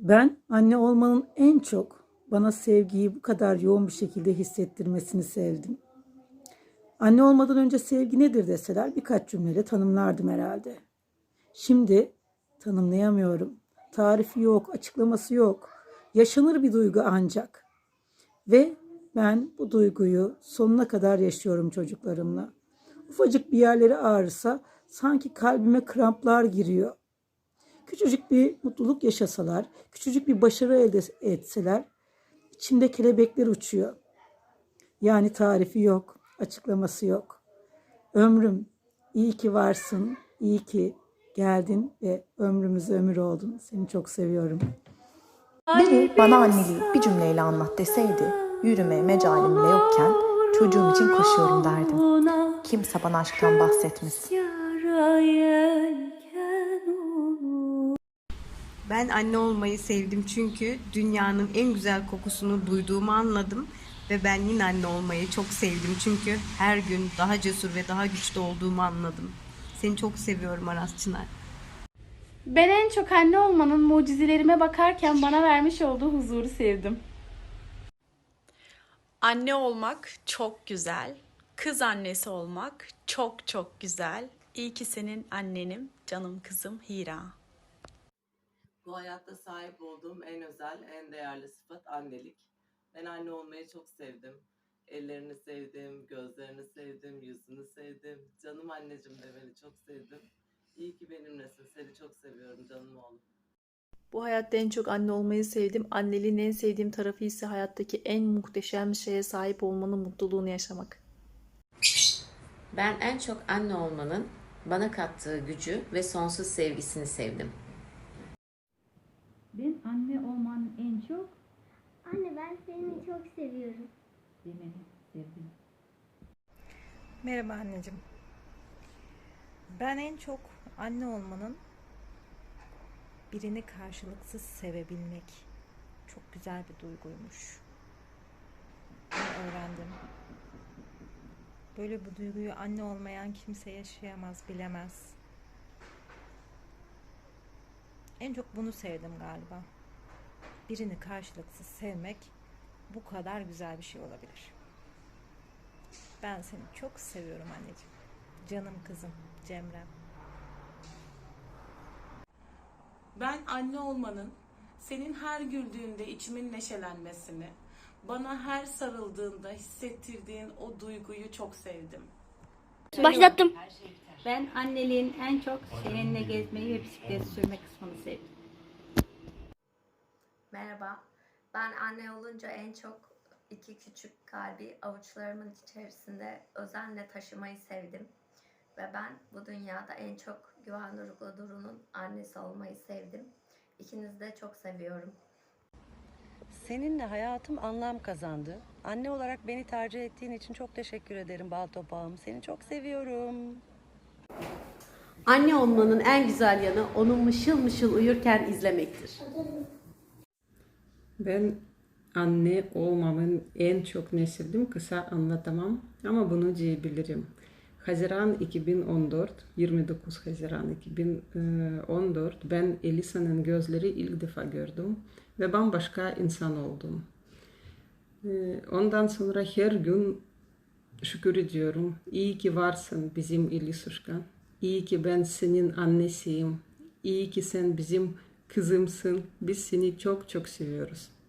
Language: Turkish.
Ben anne olmanın en çok bana sevgiyi bu kadar yoğun bir şekilde hissettirmesini sevdim. Anne olmadan önce sevgi nedir deseler birkaç cümleyle tanımlardım herhalde. Şimdi tanımlayamıyorum. Tarifi yok, açıklaması yok. Yaşanır bir duygu ancak. Ve ben bu duyguyu sonuna kadar yaşıyorum çocuklarımla. Ufacık bir yerleri ağrısa sanki kalbime kramplar giriyor. Küçücük bir mutluluk yaşasalar, küçücük bir başarı elde etseler, içimde kelebekler uçuyor. Yani tarifi yok, açıklaması yok. Ömrüm, iyi ki varsın, iyi ki geldin ve ömrümüz ömür oldun. Seni çok seviyorum. Biri bana anneliği bir cümleyle anlat deseydi, yürüme mecalim bile yokken çocuğum için koşuyorum derdim. Kimse bana aşktan bahsetmesin. Ben anne olmayı sevdim çünkü dünyanın en güzel kokusunu duyduğumu anladım ve ben yine anne olmayı çok sevdim çünkü her gün daha cesur ve daha güçlü olduğumu anladım. Seni çok seviyorum Aras Çınar. Ben en çok anne olmanın mucizelerime bakarken bana vermiş olduğu huzuru sevdim. Anne olmak çok güzel. Kız annesi olmak çok çok güzel. İyi ki senin annenim, canım kızım Hira. Bu hayatta sahip olduğum en özel, en değerli sıfat annelik. Ben anne olmayı çok sevdim. Ellerini sevdim, gözlerini sevdim, yüzünü sevdim. Canım anneciğim demeni çok sevdim. İyi ki benimlesin. Seni çok seviyorum canım oğlum. Bu hayatta en çok anne olmayı sevdim. Anneliğin en sevdiğim tarafı ise hayattaki en muhteşem şeye sahip olmanın mutluluğunu yaşamak. Ben en çok anne olmanın bana kattığı gücü ve sonsuz sevgisini sevdim. Ben anne olmanın en çok Anne ben seni çok seviyorum. demeni sevdim. Merhaba anneciğim. Ben en çok anne olmanın birini karşılıksız sevebilmek çok güzel bir duyguymuş. Bunu öğrendim. Böyle bu duyguyu anne olmayan kimse yaşayamaz, bilemez. En çok bunu sevdim galiba. Birini karşılıksız sevmek bu kadar güzel bir şey olabilir. Ben seni çok seviyorum anneciğim. Canım kızım Cemrem. Ben anne olmanın, senin her güldüğünde içimin neşelenmesini, bana her sarıldığında hissettirdiğin o duyguyu çok sevdim. Başlattım. Ben anneliğin en çok seninle gezmeyi ve bisiklet sürme kısmını sevdim. Merhaba. Ben anne olunca en çok iki küçük kalbi avuçlarımın içerisinde özenle taşımayı sevdim. Ve ben bu dünyada en çok Güven Duruklu Duru'nun annesi olmayı sevdim. İkinizi de çok seviyorum. Seninle hayatım anlam kazandı. Anne olarak beni tercih ettiğin için çok teşekkür ederim bal topağım. Seni çok seviyorum. Anne olmanın en güzel yanı onu mışıl mışıl uyurken izlemektir. Ben anne olmamın en çok ne sevdim kısa anlatamam ama bunu diyebilirim. Haziran 2014, 29 Haziran 2014 ben Elisa'nın gözleri ilk defa gördüm ve bambaşka insan oldum. Ondan sonra her gün şükür ediyorum. İyi ki varsın bizim Elisuşka. İyi ki ben senin annesiyim. İyi ki sen bizim kızımsın. Biz seni çok çok seviyoruz.